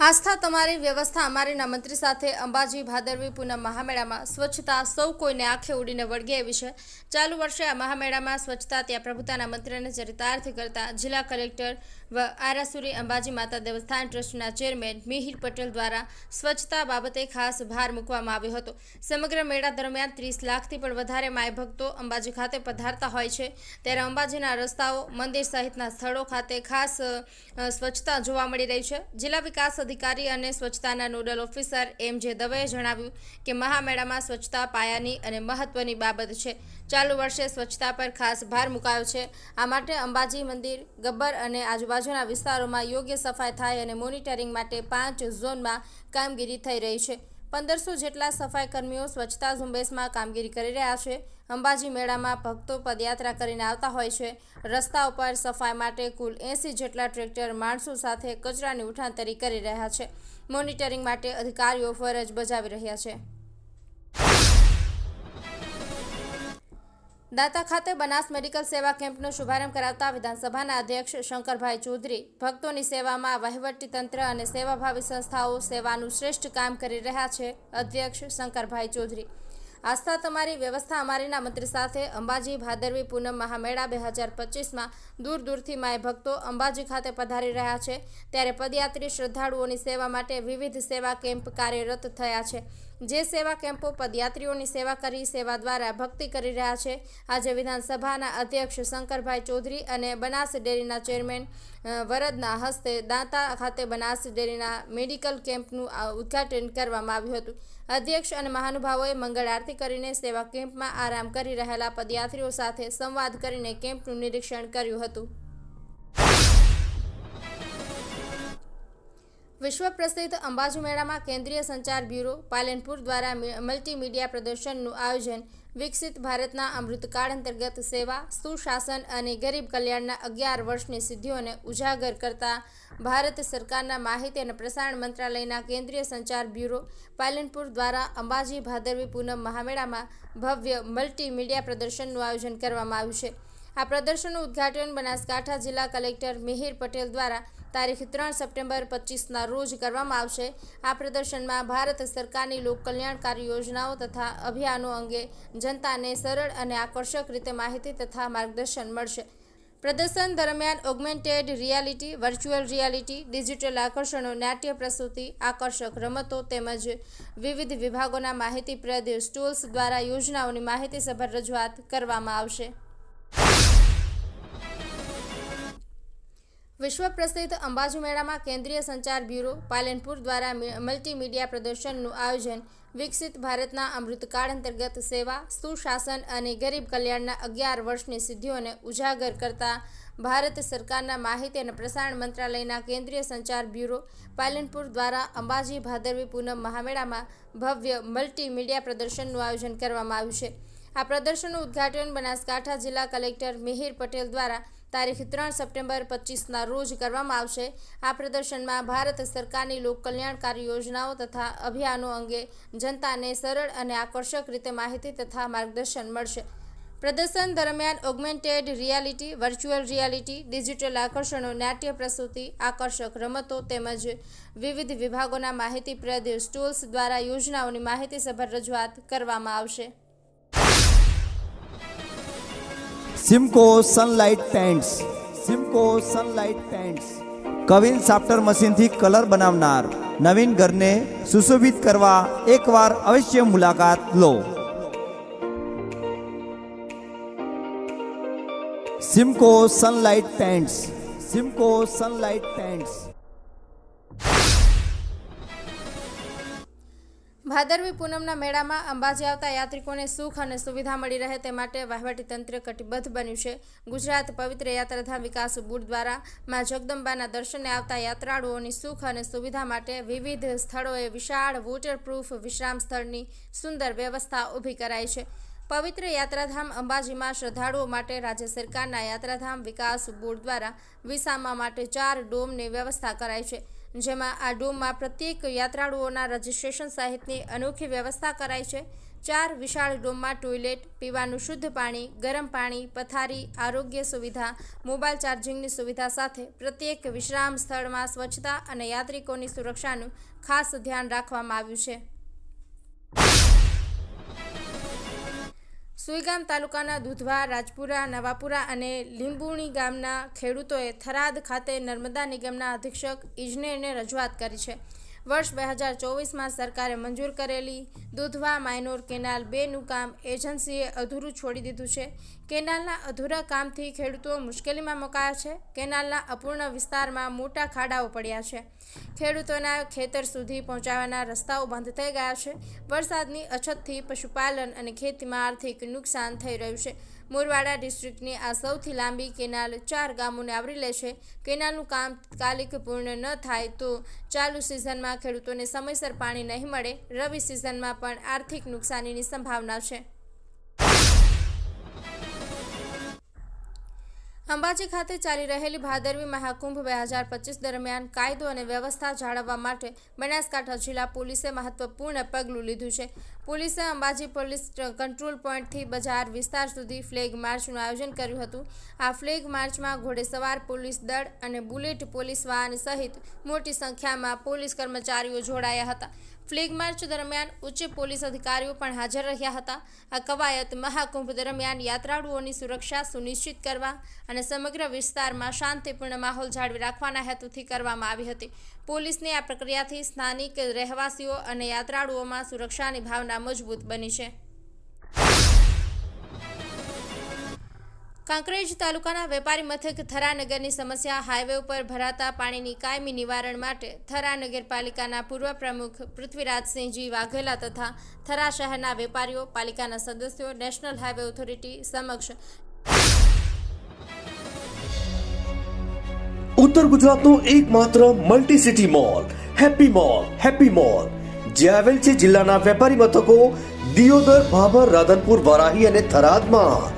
આસ્થા તમારી વ્યવસ્થા અમારીના મંત્રી સાથે અંબાજી ભાદરવી પૂનમ મહામેળામાં સ્વચ્છતા સૌ કોઈને આંખે ઉડીને વળગે એવી છે. ચાલુ વર્ષે આ મહામેળામાં સ્વચ્છતા ત્યાં પ્રભુતાના મંત્રને ચરિતાર્થ કરતા જિલ્લા કલેક્ટર વ આરાસુરી અંબાજી માતા દેવસ્થાન ટ્રસ્ટના ચેરમેન મિહિર પટેલ દ્વારા સ્વચ્છતા બાબતે ખાસ ભાર મૂકવામાં આવ્યો હતો. સમગ્ર મેળા દરમિયાન ત્રીસ લાખથી પણ વધારે માય ભક્તો અંબાજી ખાતે પધારતા હોય છે. ત્યારે અંબાજીના રસ્તાઓ, મંદિર સહિતના સ્થળો ખાતે ખાસ સ્વચ્છતા જોવા મળી રહી છે. જિલ્લા વિકાસ અધિકારી અને સ્વચ્છતાના નોડલ ઓફિસર એમ જે દવેએ જણાવ્યું કે મહામેળામાં સ્વચ્છતા પાયાની અને મહત્વની બાબત છે. ચાલુ વર્ષે સ્વચ્છતા પર ખાસ ભાર મુકાયો છે. આ માટે અંબાજી મંદિર, ગબ્બર અને આજુબાજુના વિસ્તારોમાં યોગ્ય સફાઈ થાય અને મોનિટરિંગ માટે પાંચ ઝોનમાં કામગીરી થઈ રહી છે. પંદરસો જેટલા સફાઈ કર્મીઓ સ્વચ્છતા ઝુંબેશમાં કામગીરી કરી રહ્યા છે. અંબાજી મેળામાં ભક્તો પદયાત્રા કરીને આવતા હોય છે. રસ્તા ઉપર સફાઈ માટે કુલ એંસી જેટલા ટ્રેક્ટર માણસો સાથે કચરાની ઉઠાંતરી કરી રહ્યા છે. મોનિટરિંગ માટે અધિકારીઓ ફરજ બજાવી રહ્યા છે. દાતા ખાતે બનાસ મેડિકલ સેવા કેમ્પનો શુભારંભ કરાવતા વિધાનસભાના અધ્યક્ષ શંકરભાઈ ચૌધરી ભક્તોની સેવામાં વહીવટી તંત્ર અને સેવાભાવી સંસ્થાઓ સેવાનું શ્રેષ્ઠ કામ કરી રહ્યા છે અધ્યક્ષ શંકરભાઈ ચૌધરી. આસ્થા તમારી વ્યવસ્થા અમારીના મંત્ર સાથે અંબાજી ભાદરવી પૂનમ મહામેળા બે હજાર પચીસમાં દૂર દૂરથી માય ભક્તો અંબાજી ખાતે પધારી રહ્યા છે. ત્યારે પદયાત્રી શ્રદ્ધાળુઓની સેવા માટે વિવિધ સેવા કેમ્પ કાર્યરત થયા છે. જે સેવા કેમ્પો પદયાત્રીઓની સેવા કરી, સેવા દ્વારા ભક્તિ કરી રહ્યા છે. આજે વિધાનસભાના અધ્યક્ષ શંકરભાઈ ચૌધરી અને બનાસ ડેરીના ચેરમેન વરદના હસ્તે દાંતા ખાતે બનાસ ડેરીના મેડિકલ કેમ્પનું ઉદ્ઘાટન કરવામાં આવ્યું હતું. અધ્યક્ષ અને મહાનુભાવોએ મંગળ આરતી કરીને સેવા કેમ્પમાં આરામ કરી રહેલા પદયાત્રીઓ સાથે સંવાદ કરીને કેમ્પનું નિરીક્ષણ કર્યું હતું. વિશ્વ પ્રસિદ્ધ અંબાજી મેળામાં કેન્દ્રીય સંચાર બ્યુરો, પાલનપુર દ્વારા મલ્ટીમીડિયા પ્રદર્શનનું આયોજન, વિકસિત ભારતના અમૃતકાળ અંતર્ગત સેવા, સુશાસન અને ગરીબ કલ્યાણના અગિયાર વર્ષની સિદ્ધિઓને ઉજાગર કરતા ભારત સરકારના માહિતી અને પ્રસારણ મંત્રાલયના કેન્દ્રીય સંચાર બ્યુરો, પાલનપુર દ્વારા અંબાજી ભાદરવી પૂનમ મહામેળામાં ભવ્ય મલ્ટીમીડિયા પ્રદર્શનનું આયોજન કરવામાં આવ્યું છે. આ પ્રદર્શનનું ઉદ્ઘાટન બનાસકાંઠા જિલ્લા કલેક્ટર મિહિર પટેલ દ્વારા તારીખ ત્રણ સપ્ટેમ્બર પચીસના રોજ કરવામાં આવશે. આ પ્રદર્શનમાં ભારત સરકારની લોક કલ્યાણકારી યોજનાઓ તથા અભિયાનો અંગે જનતાને સરળ અને આકર્ષક રીતે માહિતી તથા માર્ગદર્શન મળશે. પ્રદર્શન દરમિયાન augmented reality, virtual reality, digital આકર્ષણો, નાટ્ય પ્રસ્તુતિ આકર્ષક રમતો તેમજ વિવિધ વિભાગોના માહિતીપ્રદ સ્ટોલ્સ દ્વારા યોજનાઓની માહિતીસભર રજૂઆત કરવામાં આવશે. વિશ્વ પ્રસિદ્ધ અંબાજી મેળામાં કેન્દ્રીય સંચાર બ્યુરો, પાલનપુર દ્વારા મલ્ટીમીડિયા પ્રદર્શનનું આયોજન, વિકસિત ભારતના અમૃતકાળ અંતર્ગત સેવા, સુશાસન અને ગરીબ કલ્યાણના અગિયાર વર્ષની સિદ્ધિઓને ઉજાગર કરતા ભારત સરકારના માહિતી અને પ્રસારણ મંત્રાલયના કેન્દ્રીય સંચાર બ્યુરો, પાલનપુર દ્વારા અંબાજી ભાદરવી પૂનમ મહામેળામાં ભવ્ય મલ્ટીમીડિયા પ્રદર્શનનું આયોજન કરવામાં આવ્યું છે. આ પ્રદર્શનનું ઉદ્ઘાટન બનાસકાંઠા જિલ્લા કલેક્ટર મિહિર પટેલ દ્વારા તારીખ ત્રણ સપ્ટેમ્બર પચીસના રોજ કરવામાં આવશે. આ પ્રદર્શનમાં ભારત સરકારની લોક કલ્યાણકારી યોજનાઓ તથા અભિયાનો અંગે જનતાને સરળ અને આકર્ષક રીતે માહિતી તથા માર્ગદર્શન મળશે. પ્રદર્શન દરમિયાન augmented reality, virtual reality, digital આકર્ષણો, નાટ્ય પ્રસ્તુતિ આકર્ષક રમતો તેમજ વિવિધ વિભાગોના માહિતીપ્રદ સ્ટોલ્સ દ્વારા યોજનાઓની માહિતીસભર રજૂઆત કરવામાં આવશે. Simco Sunlight Paints Simco Sunlight Paints queen સાફ્ટર મશીનથી colour બનાવનાર નવીન ઘરને સુશોભિત કરવા એકવાર અવશ્ય મુલાકાત લો Simco Sunlight Paints Simco Sunlight Paints ભાદરવી પૂનમના મેળામાં અંબાજી આવતા યાત્રિકોને સુખ અને સુવિધા મળી રહે તે માટે વહીવટીતંત્ર કટિબદ્ધ બન્યું છે. ગુજરાત પવિત્ર યાત્રાધામ વિકાસ બોર્ડ દ્વારા માં જગદંબાના દર્શને આવતા યાત્રાળુઓની સુખ અને સુવિધા માટે વિવિધ સ્થળોએ વિશાળ વોટરપ્રૂફ વિશ્રામ સ્થળની સુંદર વ્યવસ્થા ઊભી કરાઈ છે. પવિત્ર યાત્રાધામ અંબાજીમાં શ્રદ્ધાળુઓ માટે રાજ્ય સરકારના યાત્રાધામ વિકાસ બોર્ડ દ્વારા વિસામા માટે ચાર ડોમની વ્યવસ્થા કરાઈ છે. જેમાં આ ડોમમાં પ્રત્યેક યાત્રાળુઓના રજિસ્ટ્રેશન સહિતની અનોખી વ્યવસ્થા કરાઈ છે. ચાર વિશાળ ડોમમાં ટોયલેટ, પીવાનું શુદ્ધ પાણી, ગરમ પાણી, પથારી, આરોગ્ય સુવિધા, મોબાઈલ ચાર્જિંગની સુવિધા સાથે પ્રત્યેક વિશ્રામ સ્થળમાં સ્વચ્છતા અને યાત્રિકોની સુરક્ષાનું ખાસ ધ્યાન રાખવામાં આવ્યું છે. સુઈગામ તાલુકાના દુધવા, રાજપુરા, નવાપુરા અને લીંબુણી ગામના ખેડૂતોએ થરાદ ખાતે નર્મદા નિગમના અધિક્ષક ઇજનેરને રજૂઆત કરી છે. વર્ષ બે હજાર ચોવીસમાં સરકારે મંજૂર કરેલી દુધવા માઇનોર કેનાલ બેનું કામ એજન્સીએ અધૂરું છોડી દીધું છે. કેનાલના અધૂરા કામથી ખેડૂતો મુશ્કેલીમાં મુકાયા છે. કેનાલના અપૂર્ણ વિસ્તારમાં મોટા ખાડાઓ પડ્યા છે. ખેડૂતોના ખેતર સુધી પહોંચાડવાના રસ્તાઓ બંધ થઈ ગયા છે. વરસાદની અછતથી પશુપાલન અને ખેતીમાં આર્થિક નુકસાન થઈ રહ્યું છે. મોરવાડા ડિસ્ટ્રિક્ટની આ સૌથી લાંબી કેનાલ ચાર ગામોને આવરી લે છે. કેનાલનું કામ તાત્કાલિક પૂર્ણ ન થાય તો ચાલુ સિઝનમાં ખેડૂતોને સમયસર પાણી નહીં મળે. રવિ સિઝનમાં પણ આર્થિક નુકસાનીની સંભાવના છે. અંબાજી ખાતે ચાલી રહેલી ભાદરવી મહાકુંભ બે હજાર પચીસ દરમિયાન કાયદો અને વ્યવસ્થા જાળવવા માટે બનાસકાંઠા જિલ્લા પોલીસે મહત્વપૂર્ણ પગલું લીધું છે. પોલીસે અંબાજી પોલીસ કંટ્રોલ પોઈન્ટથી બજાર વિસ્તાર સુધી ફ્લેગ માર્ચનું આયોજન કર્યું હતું. આ ફ્લેગ માર્ચમાં ઘોડેસવાર પોલીસ દળ અને બુલેટ પોલીસ વાહન સહિત મોટી સંખ્યામાં પોલીસ કર્મચારીઓ જોડાયા હતા. ફ્લેગ માર્ચ દરમિયાન ઉચ્ચ પોલીસ અધિકારીઓ પણ હાજર રહ્યા હતા. આ કવાયત મહાકુંભ દરમિયાન યાત્રાળુઓની સુરક્ષા સુનિશ્ચિત કરવા અને સમગ્ર વિસ્તારમાં શાંતિપૂર્ણ માહોલ જાળવી રાખવાના હેતુથી કરવામાં આવી હતી. પોલીસની આ પ્રક્રિયાથી સ્થાનિક રહેવાસીઓ અને યાત્રાળુઓમાં સુરક્ષાની ભાવના મજબૂત બની છે. કાંકરેજ તાલુકાના વેપારી મથક થરાનગરની સમસ્યા હાઈવે ઉપર ભરાતા પાણીની કાયમી નિવારણ માટે થરા નગરપાલિકાના પૂર્વ પ્રમુખ પૃથ્વીરાજસિંહજી વાઘેલા તથા થરા શહેરના વેપારીઓ, પાલિકાના સદસ્યો, નેશનલ હાઈવે ઓથોરિટી સમક્ષ ઉત્તર ગુજરાતનું એકમાત્ર multi city mall Happy Mall Happy Mall, જે આવેલ છે જિલ્લાના વેપારી મથકો દિયોદર, ભાભર, રાધનપુર, વરાહી અને થરાદમાં.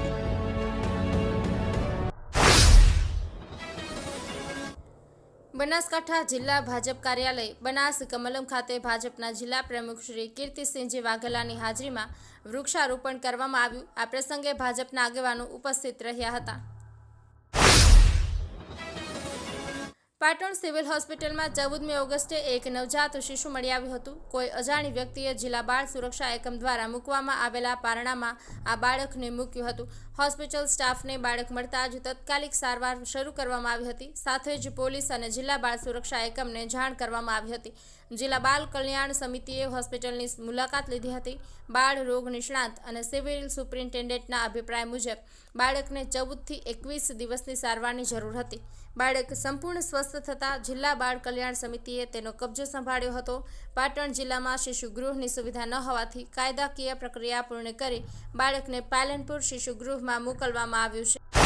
બનાસકાંઠા જિલ્લા ભાજપ કાર્યાલય, બનાસ કમલમ ખાતે ભાજપના જિલ્લા પ્રમુખ શ્રી કીર્તિસિંહજી વાઘેલાની હાજરીમાં વૃક્ષારોપણ કરવામાં આવ્યું. આ પ્રસંગે ભાજપના આગેવાનો ઉપસ્થિત રહ્યા હતા. પાટણ સિવિલ હોસ્પિટલમાં ચૌદમી ઓગસ્ટે એક નવજાત શિશુ મળી આવ્યું હતું. કોઈ અજાણી વ્યક્તિએ જિલ્લા બાળ સુરક્ષા એકમ દ્વારા મૂકવામાં આવેલા પારણામાં આ બાળકને મૂક્યું હતું. હોસ્પિટલ સ્ટાફને બાળક મળતા જ તાત્કાલિક સારવાર શરૂ કરવામાં આવી હતી. સાથે જ પોલીસ અને જિલ્લા બાળ સુરક્ષા એકમને જાણ કરવામાં આવી હતી. જિલ્લા બાલ કલ્યાણ સમિતિએ હોસ્પિટલની મુલાકાત લીધી હતી. બાળ રોગ નિષ્ણાત અને સિવિલ સુપ્રિન્ટેન્ડન્ટના અભિપ્રાય મુજબ બાળકને ચૌદથી એકવીસ દિવસની સારવારની જરૂર હતી. બાળક સંપૂર્ણ સ્વસ્થ થતાં જિલ્લા બાળ કલ્યાણ સમિતિએ તેનો કબજો સંભાળ્યો હતો. પાટણ જિલ્લામાં શિશુ ગૃહની સુવિધા ન હોવાથી કાયદાકીય પ્રક્રિયા પૂર્ણ કરી બાળકને પાલનપુર શિશુગૃહમાં મોકલવામાં આવ્યું છે.